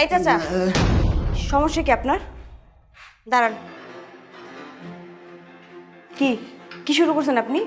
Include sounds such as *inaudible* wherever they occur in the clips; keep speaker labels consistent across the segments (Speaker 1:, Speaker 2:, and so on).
Speaker 1: এই চাচা সমস্যা কি আপনার? দাঁড়ান। কি? কি শুরু করছেন আপনি?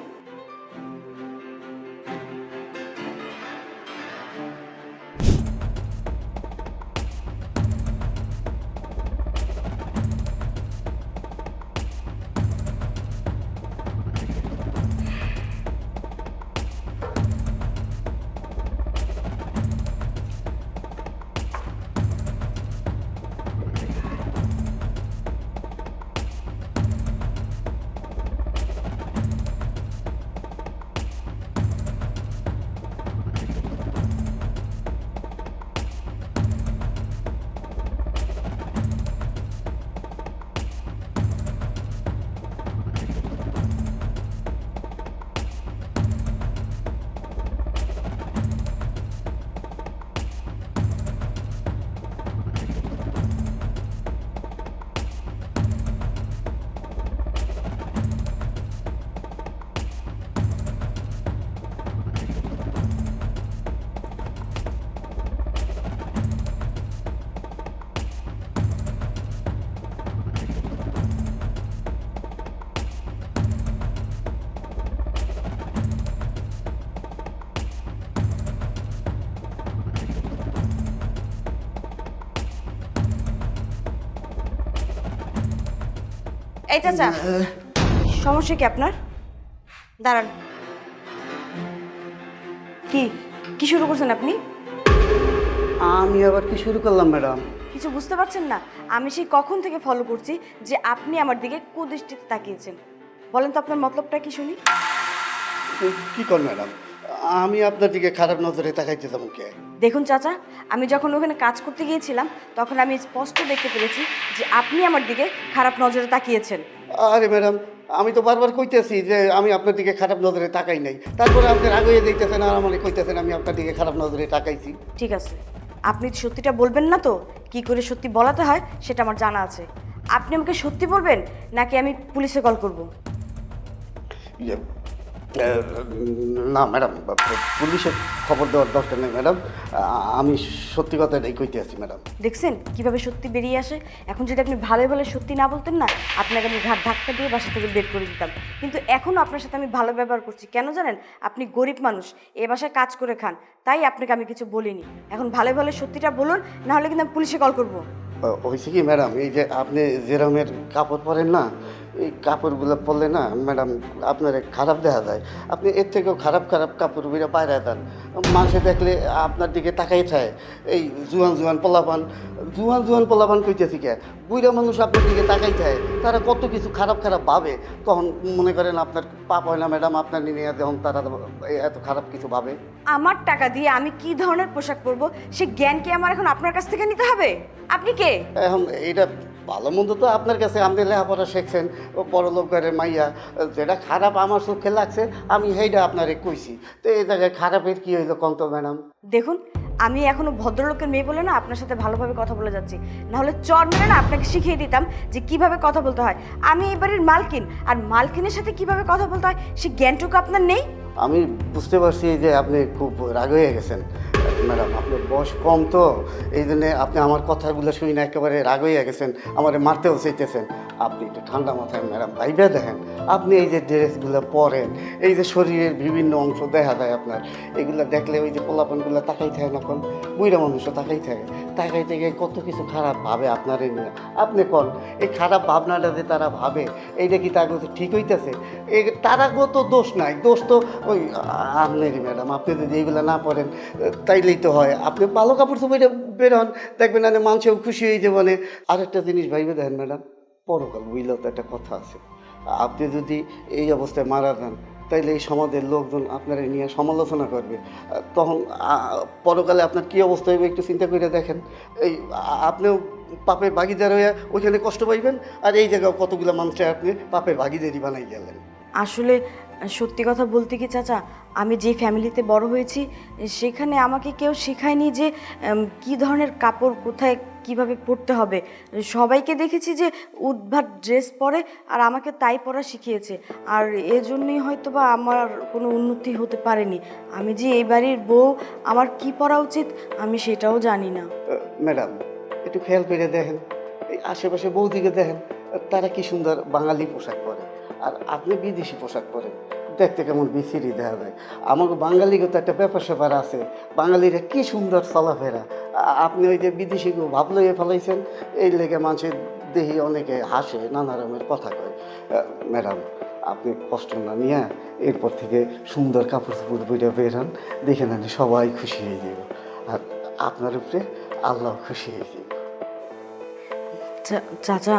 Speaker 1: এই চাচা সমস্যা কি আপনার? দাঁড়ান। কি? কি শুরু করছেন আপনি?
Speaker 2: আমি আবার কি শুরু করলাম ম্যাডাম?
Speaker 1: কিছু বুঝতে পারছেন না? আমি সেই কখন থেকে ফলো করছি যে আপনি আমার দিকে কুদৃষ্টিতে তাকিয়েছেন। বলেন তো আপনার মতলবটা কি শুনি?
Speaker 2: কি কর ম্যাডাম? আমি আপনার দিকে খারাপ নজরে তাকাইতে যাব কে?
Speaker 1: দেখুন চাচা আমি যখন ওখানে কাজ করতে গিয়েছিলাম তখন আমি স্পষ্ট দেখতে পেরেছি যে আপনি আমার দিকে খারাপ নজরে তাকিয়েছেন।
Speaker 2: আরে ম্যাডাম আমি তো বারবার কইতেছি যে আমি আপনার দিকে খারাপ নজরে তাকাই নাই। তারপরে আপনি আগে দেখতেছেন আর আমার কইতেছেন আমি আপনার দিকে খারাপ নজরে তাকাইছি।
Speaker 1: ঠিক আছে। আপনি সত্যিটা বলবেন না তো? কি করে সত্যি বলাতে হয় সেটা আমার জানা আছে। আপনি আমাকে সত্যি বলবেন নাকি আমি পুলিশে কল করব?
Speaker 2: ইয়ে, না ম্যাডাম পুলিশের খবর দেওয়ার দরকার নেই ম্যাডাম। আমি সত্যি কথা এটাই কইতে আছি ম্যাডাম।
Speaker 1: দেখছেন কীভাবে সত্যি বেরিয়ে আসে? এখন যদি আপনি ভালো ভালো সত্যি না বলতেন না আপনাকে আমি ঘাট ধাক্কা দিয়ে বাসা থেকে বের করে দিতাম। কিন্তু এখনও আপনার সাথে আমি ভালো ব্যবহার করছি। কেন জানেন? আপনি গরিব মানুষ এ বাসায় কাজ করে খান। তাই আপনাকে আমি কিছু বলিনি। এখন ভালো ভালো সত্যিটা বলুন না হলে কিন্তু আমি পুলিশে কল করব।
Speaker 2: হয়েছে কি ম্যাডাম? এই যে আপনি যেরমের কাপড় পরেন না এই কাপড়গুলো পরলে না ম্যাডাম আপনার খারাপ দেখা যায়। আপনি এর থেকেও খারাপ খারাপ কাপড় বাইরে দেন। মানুষে দেখলে আপনার দিকে তাকাই থাকে। এই জুয়ান জুয়ান পোলাপান জুয়ান জুয়ান পোলাপান কইতেছি কে? বুড়া মানুষ আপনার দিকে তাকাই থাকে। তারা কত কিছু খারাপ খারাপ ভাবে। তখন মনে করেন আপনার পাপ হয় না ম্যাডাম আপনার নিয়ে যখন তারা এত খারাপ কিছু ভাবে।
Speaker 1: আমার টাকা দিয়ে আমি কি ধরনের পোশাক পরবো? সে জ্ঞান কি আমার এখন আপনার কাছ থেকে নিতে হবে? আপনি কে?
Speaker 2: এখন এটা ভালো মন্দ তো আপনার কাছে আপনি লেখাপড়া শিখছেন ও পরলোক ঘরে মাইয়া যেটা খারাপ আমার চোখে লাগছে আমি সেইটা আপনারে কইছি। তো এই জায়গায় খারাপের কি হইল কন্ত ম্যাডাম?
Speaker 1: দেখুন আমি এখনও ভদ্রলোকের মেয়ে বলে না আপনার সাথে ভালোভাবে কথা বলে যাচ্ছি। নাহলে চর মেরে না আপনাকে শিখিয়ে দিতাম যে কীভাবে কথা বলতে হয়। আমি এই বাড়ির মালকিন আর মালকিনের সাথে কীভাবে কথা বলতে হয় সে জ্ঞানটুকু আপনার নেই?
Speaker 2: আমি বুঝতে পারছি যে আপনি খুব রাগ হয়ে গেছেন। ম্যাডাম, আপনার বয়স কম তো এই জন্যে আপনি আমার কথাগুলো শুনে একেবারে রাগ হয়ে গেছেন, আমার মারতেও চাইতেছেন। আপনি একটু ঠান্ডা মাথায় ম্যাডাম, ভাইবে দেখেন, আপনি এই যে ড্রেসগুলো পরেন, এই যে শরীরের বিভিন্ন অংশ দেখা যায় আপনার, এগুলো দেখলে ওই যে পোলাপানগুলো তাকাই থাকে না কোন বুড়া মানুষও তাকাই থাকে, তাকাই থেকে কত কিছু খারাপ ভাবে আপনার এই নিয়ে। আপনি কোন, এই খারাপ ভাবনাটা যে তারা ভাবে, এইটা কি তার ঠিক হইতেছে? এই তারা তো দোষ নাই, দোষ তো ওই আপনারই ম্যাডাম, আপনি যদি এইগুলো না পড়েন তাইলেই তো হয়। আপনি ভালো কাপড় চোপড়ে বের হন, দেখবেন না মানুষও খুশি হয়ে যাবে মানে আরেকটা জিনিস ভাইবে দেখেন ম্যাডাম, পরকাল বুঝলেও তো একটা কথা আছে। আপনি যদি এই অবস্থায় মারা যান, তাইলে এই সমাজের লোকজন আপনারা নিয়ে সমালোচনা করবে। তখন পরকালে আপনার কী অবস্থা হবে একটু চিন্তা করে দেখেন। এই, আপনিও পাপের ভাগিদার হয়ে ওইখানে কষ্ট পাইবেন, আর এই জায়গায় কতগুলো মানুষের আপনি পাপের ভাগিদারি বানাই গেলেন।
Speaker 1: আসলে সত্যি কথা বলতে কি চাচা, আমি যে ফ্যামিলিতে বড় হয়েছি, সেখানে আমাকে কেউ শেখায়নি যে কি ধরনের কাপড় কোথায় কীভাবে পরতে হবে। সবাইকে দেখেছি যে উদ্ভাট ড্রেস পরে আর আমাকে তাই পরা শিখিয়েছে। আর এজন্যই হয়তো বা আমার কোনো উন্নতি হতে পারেনি। আমি যে এই বাড়ির বউ, আমার কি পরা উচিত আমি সেটাও জানি না।
Speaker 2: ম্যাডাম, একটু খেয়াল করে দেখেন। আশেপাশে বৌদিকে দেখেন, তারা কি সুন্দর বাঙালি পোশাক পরে। আর আপনি বিদেশি পোশাক পরেন দেখতে কেমন বিচিরি দেখা যায়। আমাকে বাঙালিকে তো একটা ব্যাপার স্যাপার আছে। বাঙালিরা কি সুন্দর চলাফেরা। আপনি ওই যে বিদেশিকে ভাব লইয়ে ফেলাইছেন, এই লেগে মানুষের দেহি অনেকে হাসে, নানা রকমের কথা কয়। ম্যাডাম, আপনি কষ্ট না নিয়ে এরপর থেকে সুন্দর কাপড় চোপড় বইটা বেরান দেখে নেন সবাই খুশি হয়ে যাব। আর আপনার উপরে আল্লাহ খুশি হয়ে যাব।
Speaker 1: চাচা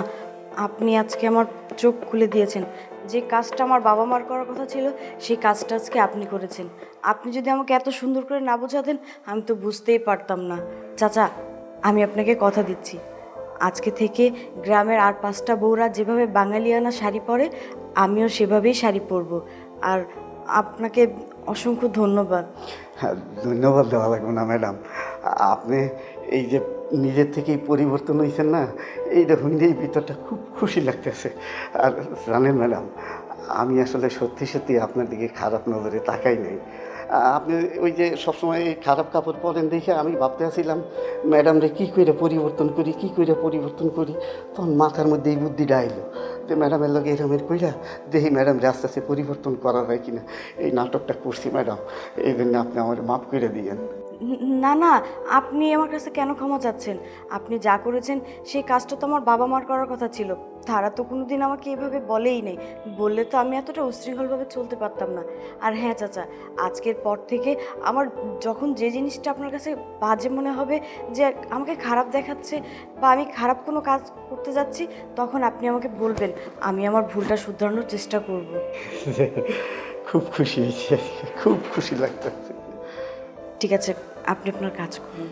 Speaker 1: আপনি আজকে আমার চোখ খুলে দিয়েছেন। যে কাজটা আমার বাবা মার করার কথা ছিল সেই কাজটা আজকে আপনি করেছেন। আপনি যদি আমাকে এত সুন্দর করে না বোঝাতেন আমি তো বুঝতেই পারতাম না। চাচা আমি আপনাকে কথা দিচ্ছি। আজকে থেকে গ্রামের আর পাঁচটা বউরা যেভাবে বাঙালিয়ানা শাড়ি পরে আমিও সেভাবেই শাড়ি পরবো। আর আপনাকে অসংখ্য ধন্যবাদ।
Speaker 2: হ্যাঁ, ধন্যবাদ দেওয়া লাগবে না ম্যাডাম। আপনি এই যে নিজের থেকেই পরিবর্তন হয়েছেন না? এই দেখুন, এই ভিতরটা খুব খুশি লাগতেছে। আর জানেন ম্যাডাম, আমি আসলে সত্যি সত্যি আপনার দিকে খারাপ নজরে তাকাই নাই। আপনি ওই যে সবসময় খারাপ কাপড় পরেন দেখে আমি ভাবতে আসছিলাম ম্যাডামরে কী করে পরিবর্তন করি, কী করে পরিবর্তন করি? তখন মাথার মধ্যে এই বুদ্ধিটা আইলো। যে ম্যাডামের লগে এরমের কইরা দেখি ম্যাডাম আস্তে আস্তে পরিবর্তন করা হয় কিনা। এই নাটকটা করছি ম্যাডাম এই জন্য আপনি আমার মাফ করে দিয়েন।
Speaker 1: ন- না আপনি আমার কাছে কেন ক্ষমা চাচ্ছেন? আপনি যা করেছেন, সেই কাজটা তো আমার বাবা মার করার কথা ছিল। তারা তো কোনো দিন আমাকে এভাবে বলেই নেই। বললে তো আমি এতটা উশৃঙ্খলভাবে চলতে পারতাম না। আর হ্যাঁ চাচা, আজকের পর থেকে আমার যখন যে জিনিসটা আপনার কাছে বাজে মনে হবে, যে আমাকে খারাপ দেখাচ্ছে বা আমি খারাপ কোনো কাজ করতে যাচ্ছি, তখন আপনি আমাকে বলবেন। আমি আমার ভুলটা শুধরানোর চেষ্টা করব। *laughs*
Speaker 2: খুব খুশি হয়েছি। খুব খুশি লাগতেছে।
Speaker 1: ঠিক আছে আপনি আপনার কাজ করুন।